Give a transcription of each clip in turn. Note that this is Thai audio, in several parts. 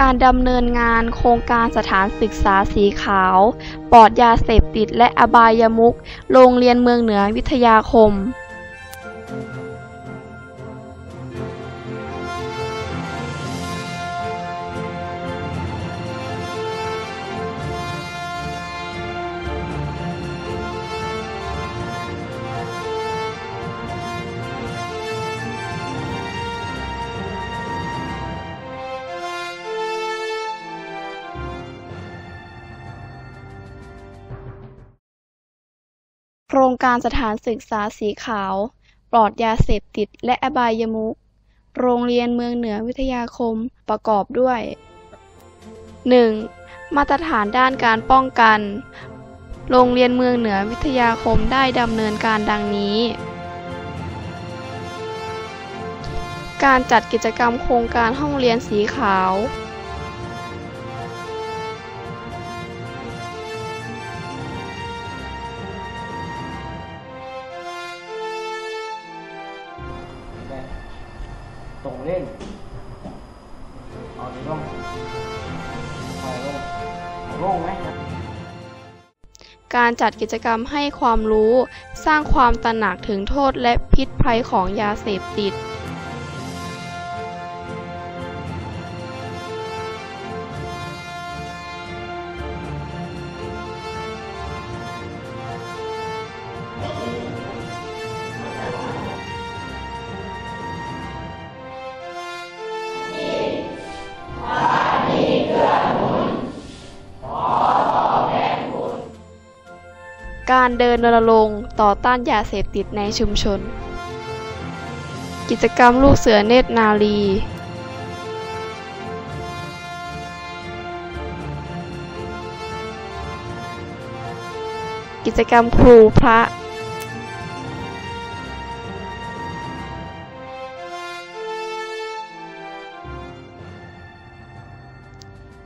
การดำเนินงานโครงการสถานศึกษาสีขาว ปลอดยาเสพติดและอบายมุขโรงเรียนเมืองเหนือวิทยาคม รงการสถานศึกษาสีขาว ปลอดยาเสพติดและอบายมุขโรงเรียนเมืองเหนือวิทยาคมประกอบด้วย 1. มาตรฐานด้านการป้องกัน โรงเรียนเมืองเหนือวิทยาคมได้ดำเนินการดังนี้ การจัดกิจกรรมโครงการห้องเรียนสีขาว การจัดกิจกรรมให้ความรู้ สร้างความตระหนักถึงโทษและพิษภัยของยาเสพติด การเดินรณรงค์ต่อต้านยาเสพติดในชุมชน กิจกรรมลูกเสือเนตรนารีกิจกรรมครูพระ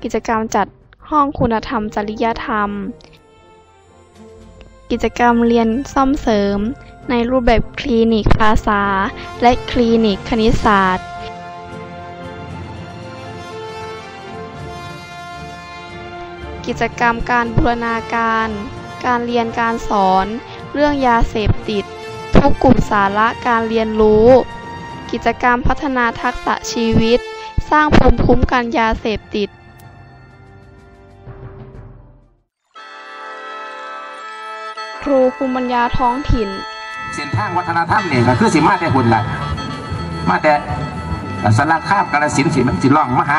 กิจกรรมจัดห้องคุณธรรมจริยธรรม กิจกรรมเรียนซ่อมเสริม ในรูปแบบคลินิกภาษา และคลินิกคณิตศาสตร์ กิจกรรมการบูรณาการ การเรียนการสอน เรื่องยาเสพติด ทุกกลุ่มสาระการเรียนรู้ กิจกรรมพัฒนาทักษะชีวิต สร้างภูมิคุ้มกันยาเสพติด ครูภูมิปัญญาท้องถิ่น เส้นทางวัฒนธรรมเนี่ยก็คือสิมาแต่หุ่นแหละมาแต่สารคามกาลสินธุ์สิมันสิล่องมาหา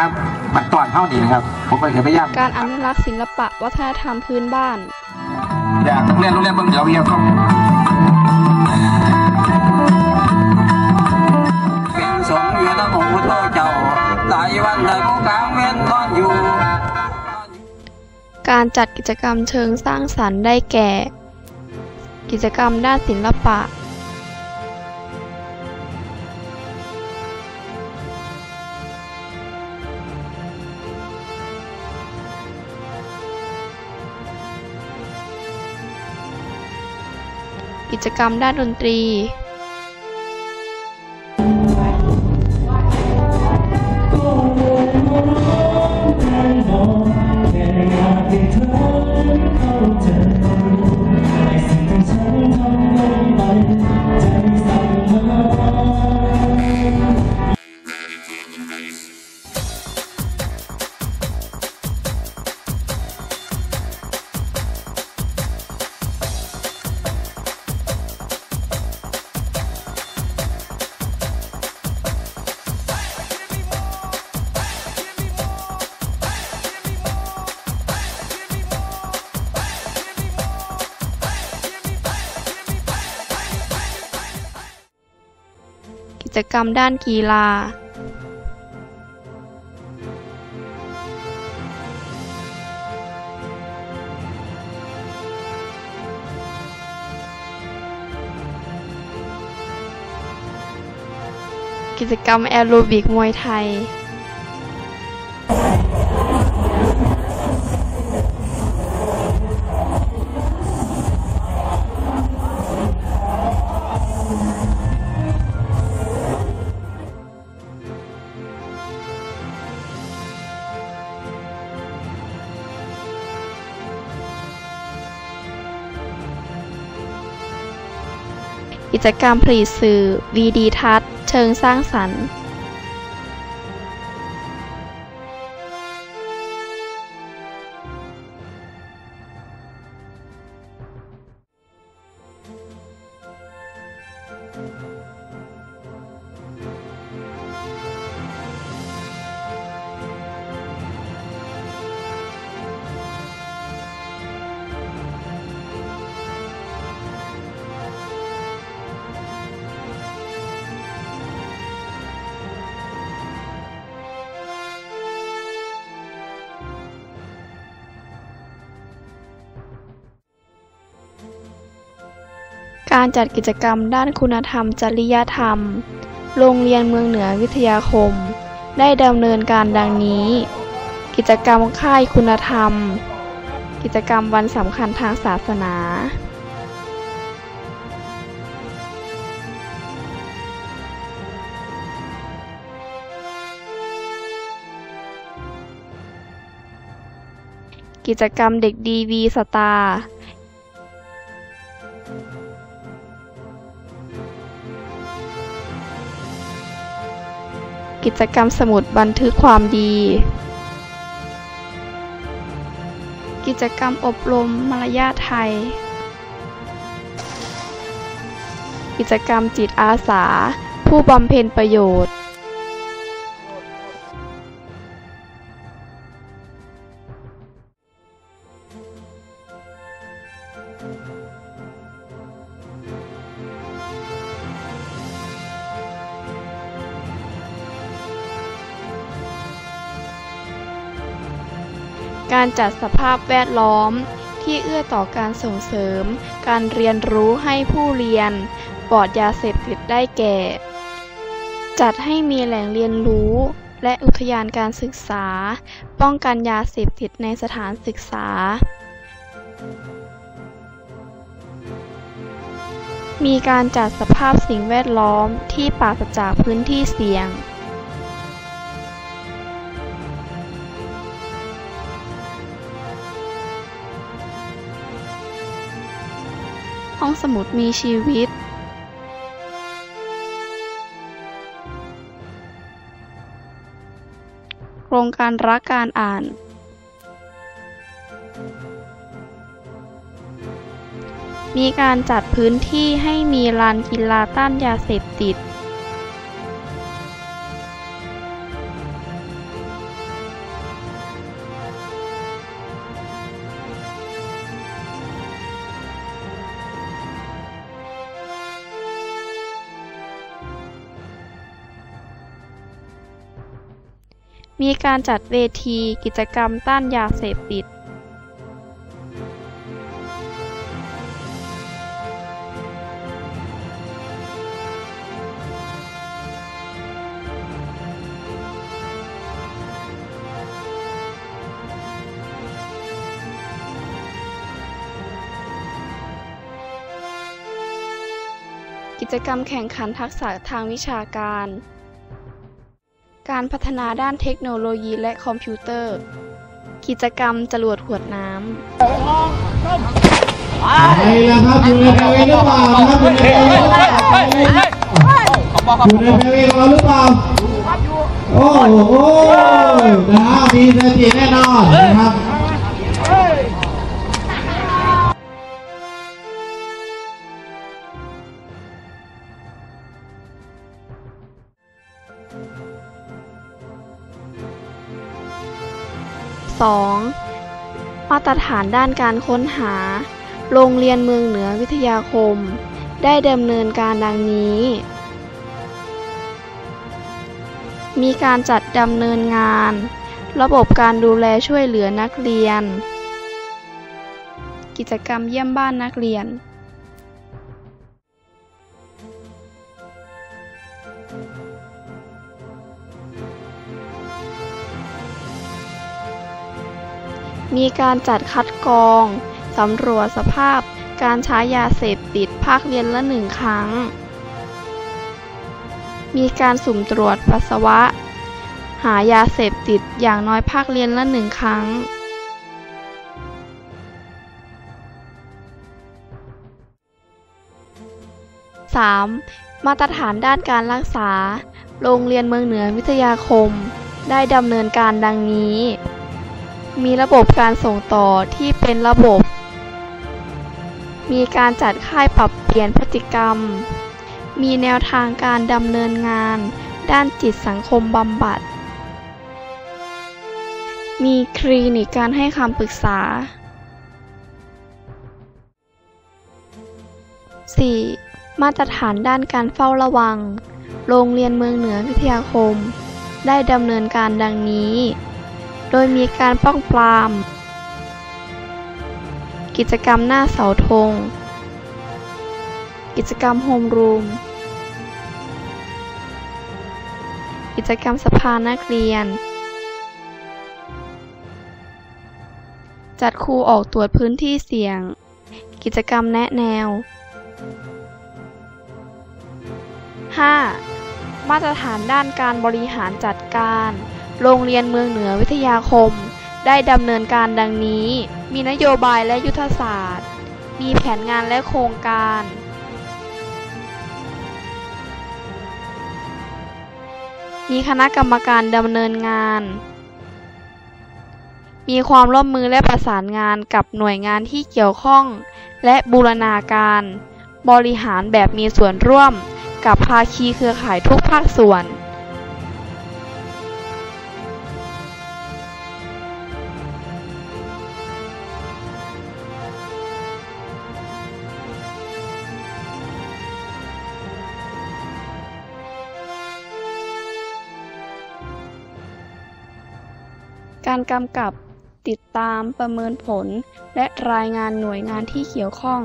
บัดตอนเท่านี้นะครับผมก็เคยพยายามการอนุรักษ์ศิลปะวัฒนธรรมพื้นบ้าน อยากต้องเรียนโรงเรียนเมืองเหนือวิทยาคมเป็นสงฆ์อยู่ตั้งองค์พุทธเจ้าหลายวันแต่ก็กลางเว้นนอนอยู่ การจัดกิจกรรมเชิงสร้างสรรค์ได้แก่ กิจกรรมด้านศิลปะกิจกรรมด้านดนตรี จกรรมด้านกีฬากิจกรรมแอโรบิกมวยไทย จกรรมผลิตสื่อวีดีทัศน์เชิงสร้างสรรค์ การจัดกิจกรรมด้านคุณธรรม จริยธรรม โรงเรียนเมืองเหนือวิทยาคม ได้ดำเนินการดังนี้ กิจกรรมค่ายคุณธรรม กิจกรรมวันสำคัญทางศาสนากิจกรรมเด็กดีวีสตาร์ กิจกรรมสมุดบันทึกความดี กิจกรรมอบรมมารยาทไทย กิจกรรมจิตอาสา ผู้บำเพ็ญประโยชน์ การจัดสภาพแวดล้อม ที่เอื้อต่อการส่งเสริม การเรียนรู้ให้ผู้เรียนปลอดยาเสพติดได้แก่ จัดให้มีแหล่งเรียนรู้ และอุทยานการศึกษา ป้องกันยาเสพติดในสถานศึกษา มีการจัดสภาพสิ่งแวดล้อมที่ปราศจากพื้นที่เสี่ยง ห้องสมุดมีชีวิตโครงการรักการอ่าน มีการจัดพื้นที่ให้มีลานกีฬาต้านยาเสพติด มีการจัดเวทีกิจกรรมต้านยาเสพติดกิจกรรมแข่งขันทักษะทางวิชาการ การพัฒนาด้านเทคโนโลยีและคอมพิวเตอร์ กิจกรรมจรวดขวดน้ำไปแล้วครับอยู่ในแถวเองหรือเปล่าครับอยู่ในแถวเองหรือเปล่าอยู่ในแถวเองเราหรือเปล่าโอ้โหนะมีสติแน่นอนนะครับ 2. มาตรฐานด้านการค้นหา โรงเรียนเมืองเหนือวิทยาคม ได้ดำเนินการดังนี้ มีการจัดดำเนินงาน ระบบการดูแลช่วยเหลือนักเรียน กิจกรรมเยี่ยมบ้านนักเรียน มีการจัดคัดกรองสำรวจสภาพการใช้ยาเสพติดภาคเรียนละหนึ่งครั้ง มีการสุ่มตรวจปัสสาวะ หายาเสพติดอย่างน้อยภาคเรียนละหนึ่งครั้ง 3. 3. มาตรฐานด้านการรักษา โรงเรียนเมืองเหนือวิทยาคม ได้ดำเนินการดังนี้ มีระบบการส่งต่อที่เป็นระบบ มีการจัดค่ายปรับเปลี่ยนพฤติกรรม มีแนวทางการดำเนินงาน ด้านจิตสังคมบำบัด มีคลินิกการให้คำปรึกษา 4. มาตรฐานด้านการเฝ้าระวัง โรงเรียนเมืองเหนือวิทยาคม ได้ดำเนินการดังนี้ โดยมีการป้องปราม กิจกรรมหน้าเสาธง กิจกรรมโฮมรูม กิจกรรมสภานักเรียน จัดครูออกตรวจพื้นที่เสี่ยง กิจกรรมแนะแนว 5. มาตรฐานด้านการบริหารจัดการ โรงเรียนเมืองเหนือวิทยาคม ได้ดำเนินการดังนี้ มีนโยบายและยุทธศาสตร์ มีแผนงานและโครงการ มีคณะกรรมการดำเนินงาน มีความร่วมมือและประสานงานกับหน่วยงานที่เกี่ยวข้อง และบูรณาการ บริหารแบบมีส่วนร่วม กับภาคีเครือข่ายทุกภาคส่วน การกำกับ ติดตามประเมินผล และรายงานหน่วยงานที่เกี่ยวข้อง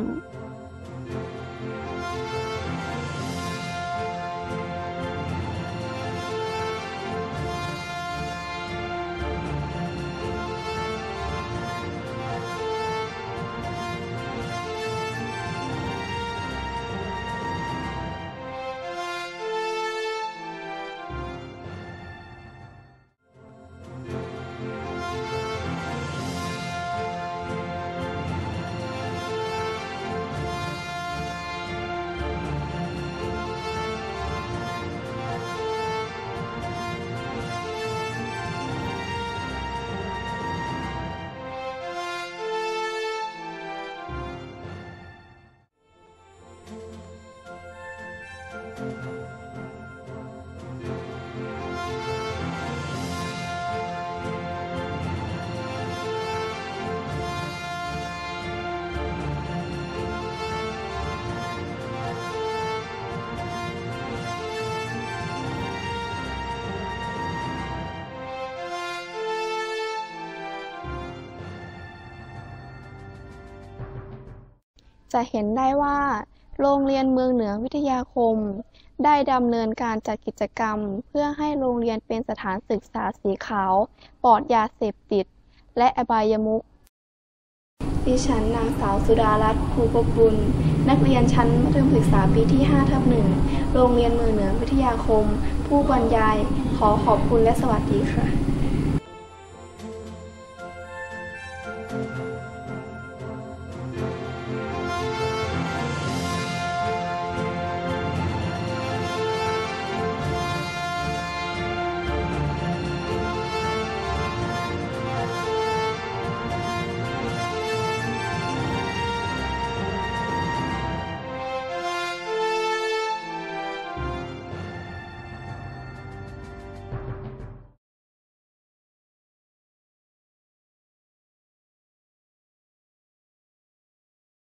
จะเห็นได้ว่า โรงเรียนเมืองเหนือวิทยาคม ได้ดำเนินการจัดกิจกรรม เพื่อให้โรงเรียนเป็นสถานศึกษาสีขาว ปลอดยาเสพติด และอบายมุขดิฉันนางสาวสุดารัตน์ภูปกบุญ นักเรียนชั้นมัธยมศึกษาปีที่5ทับหนึ่งโรงเรียนเมืองเหนือวิทยาคม ผู้บรรยาย ขอขอบคุณและสวัสดีค่ะ